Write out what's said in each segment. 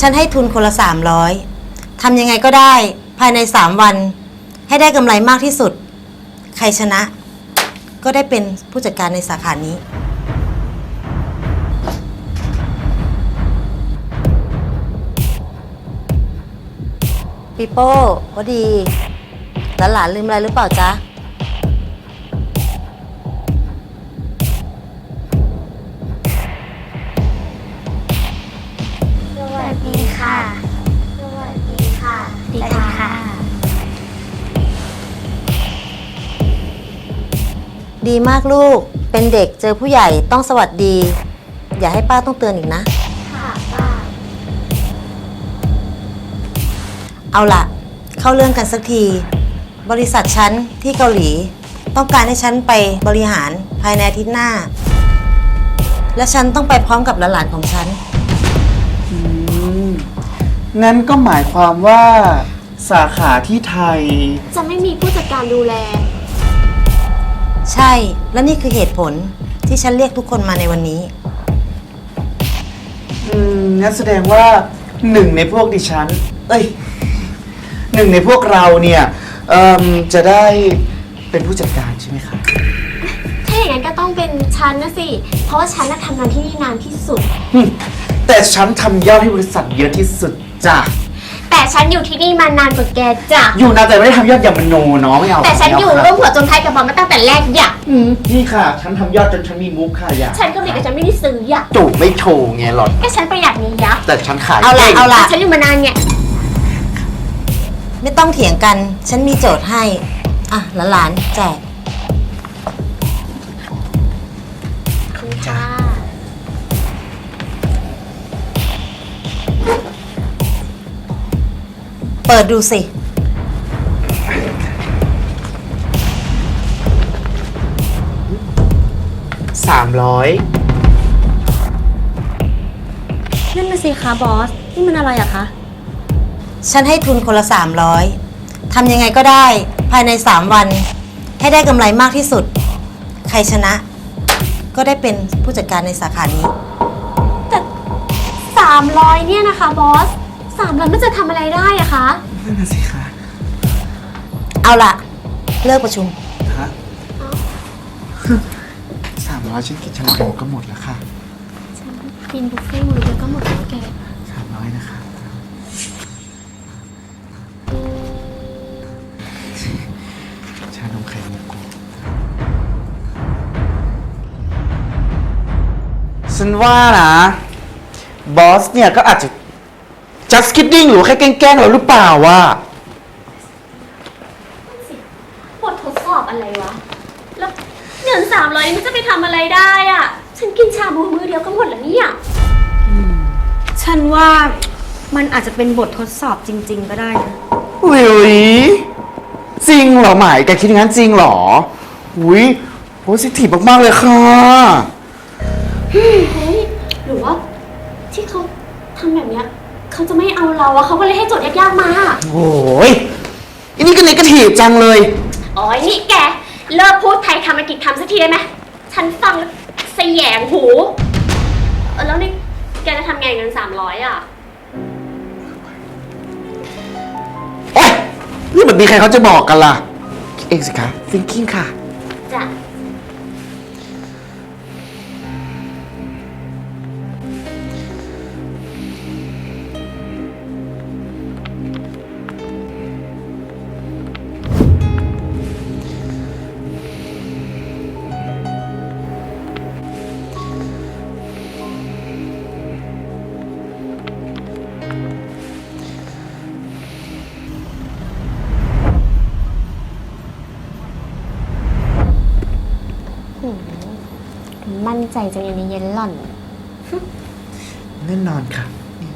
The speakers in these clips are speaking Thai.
ฉันให้ทุนคนละสามร้อยทำยังไงก็ได้ภายในสามวัน ให้ได้กำไรมากที่สุด ใครชนะ ก็ได้เป็นผู้จัดการในสาขานี้ ปีโป้ก็ดี หลานๆลืมอะไรหรือเปล่าจ๊ะ ดีมากลูก เป็นเด็กเจอผู้ใหญ่ต้องสวัสดี อย่าให้ป้าต้องเตือนอีกนะ ค่ะป้า เอาล่ะเข้าเรื่องกันสักที บริษัทฉันที่เกาหลี ต้องการให้ฉันไปบริหารภายในอาทิตย์หน้า และฉันต้องไปพร้อมกับหลานๆของฉัน อืมงั้นก็หมายความว่า สาขาที่ไทย จะไม่มีผู้จัดการดูแล ใช่ และนี่คือเหตุผลที่ฉันเรียกทุกคนมาในวันนี้ อืมงั้นแสดงว่าหนึ่งในพวกดิฉัน เอ้ยหนึ่งในพวกเราเนี่ยเอิ่มจะได้เป็นผู้จัดการใช่ไหมคะ ถ้าอย่างนั้นก็ต้องเป็นฉันนะสิ เพราะว่าฉันน่ะทำงานที่นี่นานที่สุดหึแต่ฉันทำยอดให้บริษัทเยอะที่สุดจ้ะแต่ ฉันอยู่ที่นี่มานานกว่าแกจ้ะ อยู่นะแต่ไม่ได้ทำยอดอย่างมโนเนาะไม่เอาแต่ฉันอยู่ไม่ร่วเามหัวจมท้ายกับบอลมาตั้งแต่แรกอย่าอืมนี่ค่ะ ฉันทำยอดจนฉันมีมุกค่ะอย่าฉันก็มีแต่ฉันไม่ได้ซื้ออย่าจูบไม่โชว์ไงหรอนก็ฉันประหยัดนี้ยับแต่ฉันขายเอาล่ะก่งเอาล่ะฉันอยู่มานานไงไม่ต้องเถียงกัน ฉันมีโจทย์ให้ อะหลานๆแจก เปิดดูสิ สามร้อยนั่นน่ะสิคะบอส นี่มันอะไรอะคะ ฉันให้ทุนคนละสามร้อยทำยังไงก็ได้ภายในสามวัน ให้ได้กำไรมากที่สุด ใครชนะ ก็ได้เป็นผู้จัดการในสาขานี้ แต่สามร้อยเนี่ยนะคะบอสสามร้อยมันจะทำอะไรได้อะคะ นั่นน่ะสิคะเอาล่ะ เลิกประชุม ฮะสามร้อยฉันกินชาบูก็หมดแล้วค่ะฉันกินบุฟเฟ่ต์มื้อเดียวก็หมดแล้วแก สามร้อยนะคะชานมไข่มุกกูฉันว่านะ บอสเนี่ยก็อาจจะ just kidding หรือว่าแค่แกล้งๆเราหรือเปล่าวะบททดสอบอะไรวะ แล้วเงินสามร้อยมันจะไปทำอะไรได้อะฉันกินชาบูมื้อเดียวก็หมดแล้วเนี่ย ฉันว่ามันอาจจะเป็นบททดสอบจริง ๆ ก็ได้นะวิวจริงเหรอหมายแกคิดอย่างนั้นจริงเหรออุ้ยโพสิทีฟมาก ๆ เลยค่ะ เฮ้ย หรือว่าที่เขาทำแบบเนี้ย เขาจะไม่เอาเราอะเขาก็เลยให้โจทย์ยากๆมาโอ้ยอันนี้ก็เนกาทีฟจังเลย อ๋อนี่แก เลิกพูดไทยคำอังกฤษคำสักทีได้ไหมฉันฟังแล้วสยงหูเออแล้วนี่แกจะทำไงเงินสามร้อยอะโอ๊ยนี่แบบนี้ใครเขาจะบอกกันล่ะคิดเองสิคะ thinking ค่ะจ้ะ มั่นใจจังอย่างนี้เย็นหล่อน แน่นอนค่ะนี่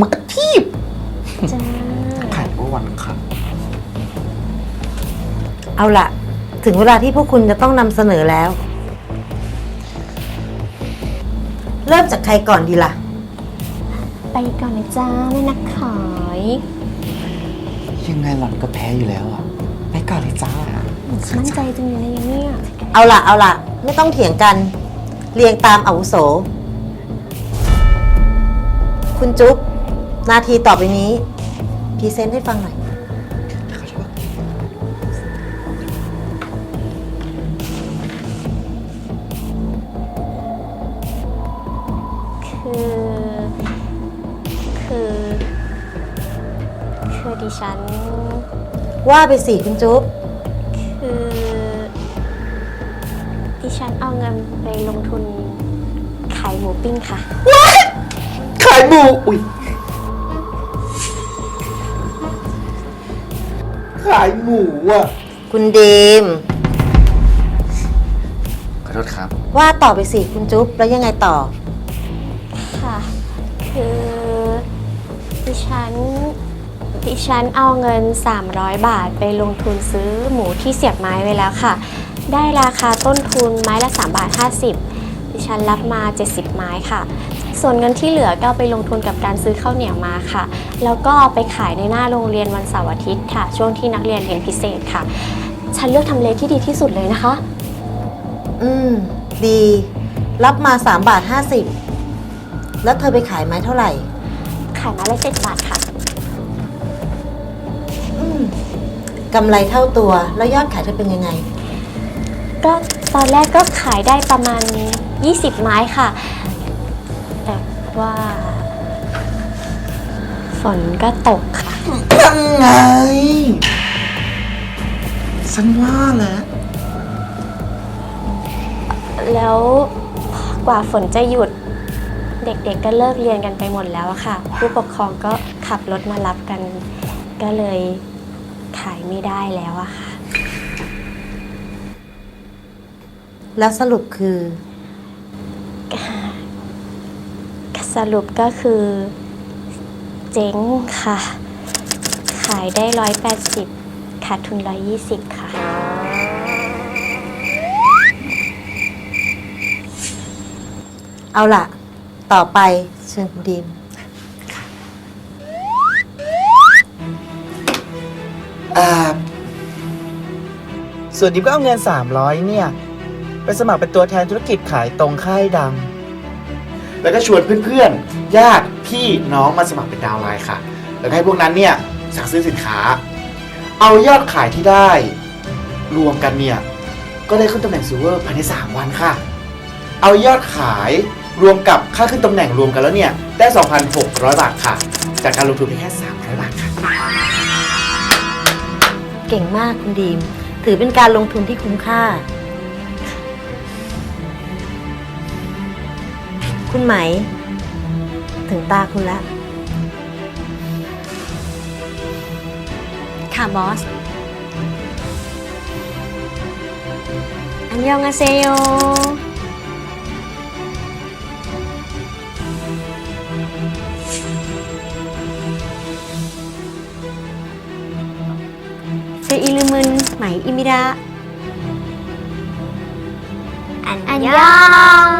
มากระทีบจ้าถ่ายว่าวันค่ะ เอาล่ะถึงเวลาที่พวกคุณจะต้องนำเสนอแล้ว เริ่มจากใครก่อนดีล่ะ ไปก่อนเลยจ้าแม่นักขาย ยังไงหล่อนก็แพ้อยู่แล้วอะ ไปก่อนเลยจ้า มั่นใจจังเลยนะยังเนี่ย เอาล่ะเอาล่ะ ไม่ต้องเถียงกัน เรียงตามอาวุโส คุณจุ๊บนาทีต่อไปนี้พรีเซนต์ให้ฟังหน่อย คือ คือ คือดิฉัน ว่าไปสิคุณจุ๊บ เอาเงินไปลงทุนขายหมูปิ้งค่ะ ขายหมูอุ้ยขายหมูอะ คุณดีม ขอโทษครับ ว่าต่อไปสิคุณจุ๊บแล้วยังไงต่อ ค่ะ คือดิฉัน ดิฉันเอาเงิน 300 บาทไปลงทุนซื้อหมูที่เสียบไม้ไว้แล้วค่ะ ได้ราคาต้นทุนไม้ละ 3 บาท 50 ดิฉันรับมา 70 ไม้ค่ะ ส่วนเงินที่เหลือก็เอาไปลงทุนกับการซื้อข้าวเหนียวมาค่ะ แล้วก็เอาไปขายในหน้าโรงเรียนวันเสาร์อาทิตย์ค่ะ ช่วงที่นักเรียนเรียนพิเศษค่ะ ฉันเลือกทำเลที่ดีที่สุดเลยนะคะ อืม ดี รับมา 3 บาท 50 แล้วเธอไปขายไม้เท่าไหร่ ขายไม้ละ7บาทค่ะ กำไรเท่าตัว แล้วยอดขายเธอเป็นยังไง ก็ตอนแรกก็ขายได้ประมาณ 20 ไม้ค่ะ แต่ว่า ฝนก็ตกค่ะ ยังไง ฉันว่าแล้วแล้วกว่าฝนจะหยุด เด็กๆก็เลิกเรียนกันไปหมดแล้วอะค่ะ ผู้ปกครองก็ขับรถมารับกัน ก็เลยขายไม่ได้แล้วอะค่ะ แล้วสรุปคือ สรุปก็คือ เจ๊งค่ะ ขายได้ร้อยแปดสิบขาดทุนร้อยยี่สิบค่ะ เอาล่ะ ต่อไปเชิญคุณดีม ส่วนดิมก็เอาเงิน 300 เนี่ย ไปสมัครเป็นตัวแทนธุรกิจขายตรงค่ายดัง แล้วก็ชวนเพื่อนๆ ญาติพี่น้องมาสมัครเป็นดาวน์ไลน์ค่ะ แล้วก็ให้พวกนั้นเนี่ยสั่งซื้อสินค้า เอายอดขายที่ได้ รวมกันเนี่ย ก็ได้ขึ้นตำแหน่งซูเวอร์ภายใน 3 วันค่ะ เอายอดขายรวมกับค่าขึ้นตำแหน่งรวมกันแล้วเนี่ย ได้ 2,600 บาทค่ะ จากการลงทุนเพียงแค่ 300 บาทค่ะ เก่งมากคุณดีม ถือเป็นการลงทุนที่คุ้มค่า คุณไหม ถึงตาคุณละค่ะบอส อันยองอาเซโย ลืมึนไหมอิมิดะอันยอง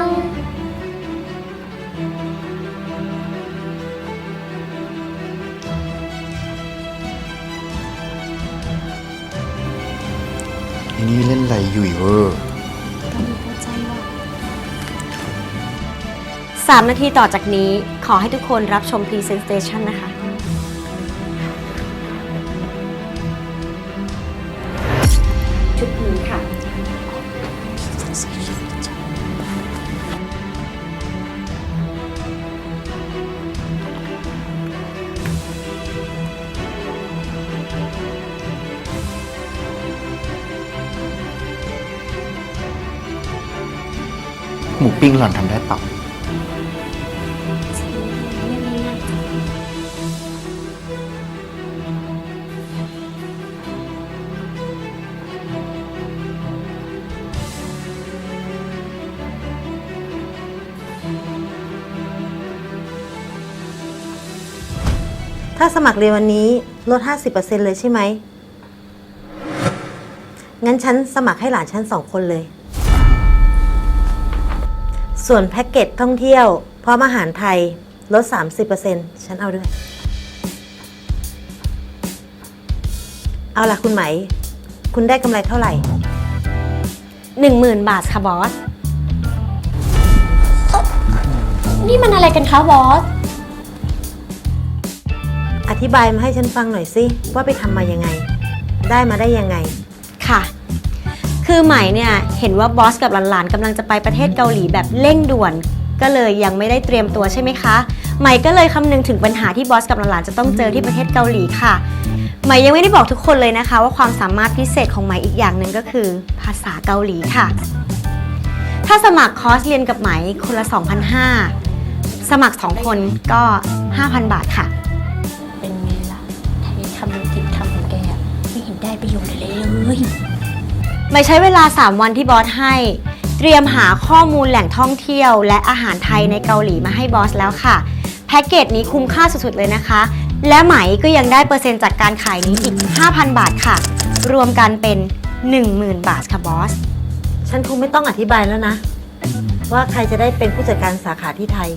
อันนี้เล่นอะไรอยู่อีกเวอร์สามนาทีต่อจากนี้ขอให้ทุกคนรับชม Presentation นะคะ มูปิ้งหล่อนทำได้เปล่า ถ้าสมัครเรียนวันนี้ลด 50%เลยใช่ไหม งั้นฉันสมัครให้หลานฉันสองคนเลย ส่วนแพ็กเกจท่องเที่ยว พร้อมอาหารไทยลด 30%ฉันเอาด้วย เอาล่ะคุณไหม คุณได้กำไรเท่าไหร่ 10,000 บาทค่ะบอส นี่มันอะไรกันคะบอส อธิบายมาให้ฉันฟังหน่อยสิ ว่าไปทำมายังไง ได้มาได้ยังไง ค่ะ คือใหม่เนี่ยเห็นว่าบอสกับหลานๆกำลังจะไปประเทศเกาหลีแบบเร่งด่วน ก็เลยยังไม่ได้เตรียมตัวใช่ไหมคะใหม่ก็เลยคำนึงถึงปัญหาที่บอสกับหลานๆจะต้องเจอที่ประเทศเกาหลีค่ะใหม่ยังไม่ได้บอกทุกคนเลยนะคะ ว่าความสามารถพิเศษของใหม่อีกอย่างหนึ่งก็คือ ภาษาเกาหลีค่ะ ถ้าสมัครคอร์สเรียนกับไหมคนละ 2,500 สมัคร 2 คนก็ 5,000 บาทค่ะ เป็นไงล่ะถ้ามีคำติดคำของแกไม่เห็นได้ประโยชน์เลยเลย ไม่ใช้เวลา 3 วันที่บอสให้ เตรียมหาข้อมูลแหล่งท่องเที่ยว และอาหารไทยในเกาหลีมาให้บอสแล้วค่ะ แพ็กเกจนี้คุ้มค่าสุดๆเลยนะคะ และไหมก็ยังได้เปอร์เซ็นต์จากการขายนี้อีก 5,000 บาทค่ะ รวมกันเป็น 10,000 บาทค่ะบอส ฉันคงไม่ต้องอธิบายแล้วนะ ว่าใครจะได้เป็นผู้จัดการสาขาที่ไทย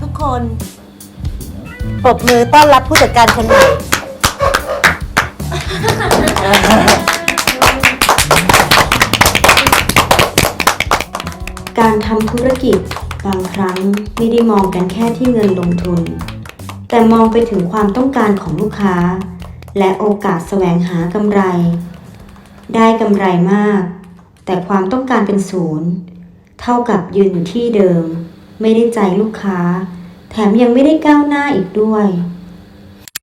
ทุกคน ปรบมือต้อนรับผู้จัดการคนใหม่ การทำธุรกิจบางครั้งไม่ได้มองกันแค่ที่เงินลงทุน แต่มองไปถึงความต้องการของลูกค้า และโอกาสแสวงหากำไร ได้กำไรมาก แต่ความต้องการเป็นศูนย์ เท่ากับยืนอยู่ที่เดิม ไม่ได้ใจลูกค้า แถมยังไม่ได้ก้าวหน้าอีกด้วย